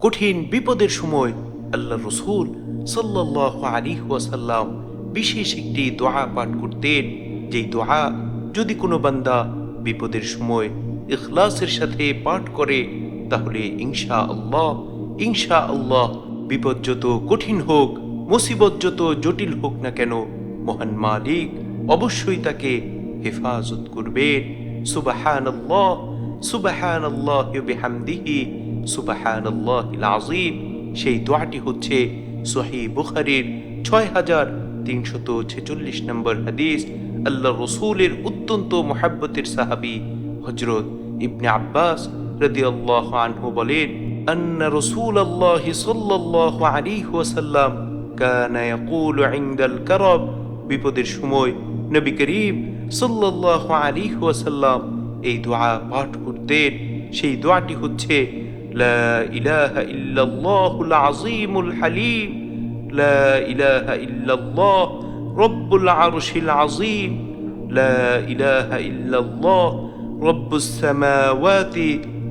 কঠিন বিপদের সময় আল্লাহ রসুল সাল্লাহ আলী ওয়াসাল্লাম বিশেষ একটি দোয়া পাঠ করতেন। যেই দোয়া যদি কোনো বান্দা বিপদের সময় ইখলাসের সাথে পাঠ করে, তাহলে ইনশা আল্লাহ ইনশা আল্লাহ বিপদ যত কঠিন হোক, মুসিবত যত জটিল হোক না কেন, মহান মালিক অবশ্যই তাকে হেফাজত করবেন। সুবাহান আল্লাহ সুবাহান আল্লাহ বিহামদিহি। সুবাহান আল্লাহ আজিম সেই দোয়াটি হচ্ছে সহি বুখারির ছয় হাজার তিনশত ছেচল্লিশ নম্বর হাদিস আল্লাহ রসুলের অত্যন্ত মহাব্বতের সাহাবি হজরত ইবনে আব্বাস রদি আল্লাহ আনহু বলেন أن رسول الله صلى الله عليه وسلم كان يقول عند الكرب বিপদের সময় নবী করিম সাল্লাল্লাহু আলাইহি ওয়াসাল্লাম এই দোয়া পাঠ করতেন সেই দোয়াটি হচ্ছে লা ইলাহা ইল্লাল্লাহুল আযীমুল হালিম লা ইলাহা ইল্লাল্লাহ রব্বুল আরশিল আযীম লা ইলাহা ইল্লাল্লাহ রব্বুস সামাওয়াতি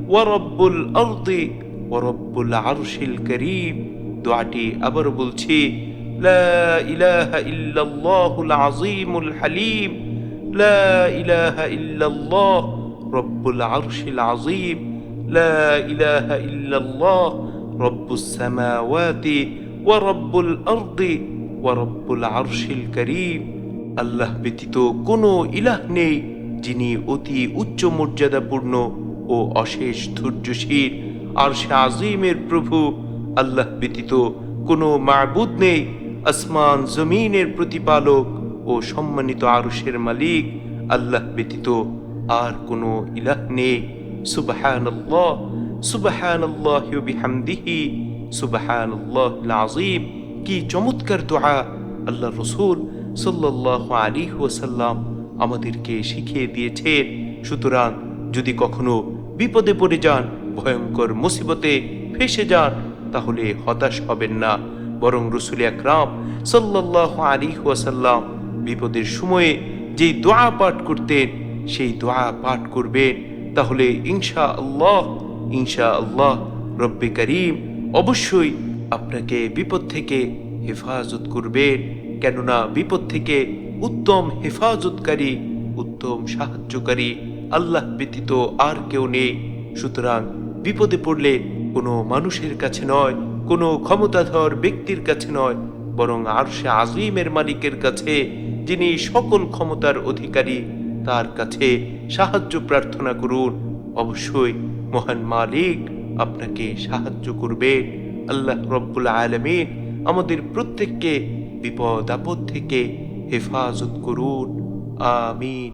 ওয়া রব্বুল আরদি ওয়া রব্বুল আরশিল কারীম দোয়াটি আবার বলছি لا إله إلا الله العظيم الحليم لا إله إلا الله رب العرش العظيم لا إله إلا الله رب السماوات ورب الأرض ورب العرش الكريم আল্লাহ ব্যতীত কোনো ইলাহ নেই যিনি অতি উচ্চ মর্যাদাপূর্ণ ও অশেষ ধৈর্যশীল আর সে আজিমের প্রভু আল্লাহ ব্যতীত কোনো মাবুদ নেই আসমান জমিনের প্রতিপালক ও সম্মানিত আরশের মালিক আল্লাহ ব্যতীত আর কোনো ইলাহ নেই সুবহানাল্লাহ সুবহানাল্লাহ বিহামদিহি সুবহানাল্লাহ আযীম। কি চমৎকার দোয়া আল্লাহ রসুল সাল্লাল্লাহু আলাইহি ওয়াসাল্লাম আমাদেরকে শিখিয়ে দিয়েছেন। সুতরাং যদি কখনো বিপদে পড়ে যান, ভয়ঙ্কর মুসিবতে ফেসে যান, তাহলে হতাশ হবেন না। বরং রসুল আকরাম সাল্লাহ আলী ওয়াসাল্লাম বিপদের সময়ে যেই দোয়া পাঠ করতেন, সেই দোয়া পাঠ করবেন। তাহলে ইনশা আল্লাহ ইনশা আল্লাহ রব্বে করিম অবশ্যই আপনাকে বিপদ থেকে হেফাজত করবেন কেননা বিপদ থেকে উত্তম হেফাজতকারী, উত্তম সাহায্যকারী আল্লাহ ব্যতীত আর কেউ নেই। সুতরাং বিপদে পড়লে কোনো মানুষের কাছে নয়, কোনো ক্ষমতাধর ব্যক্তির কাছে নয়, বরং আরশে আজিমের মালিকের কাছে, যিনি সকল ক্ষমতার অধিকারী তার কাছে সাহায্য প্রার্থনা করুন। অবশ্যই মহান মালিক আপনাকে সাহায্য করবে। আল্লাহ রব্বুল আলমিন আমাদের প্রত্যেককে বিপদ আপদ থেকে হেফাজত করুন। আমিন।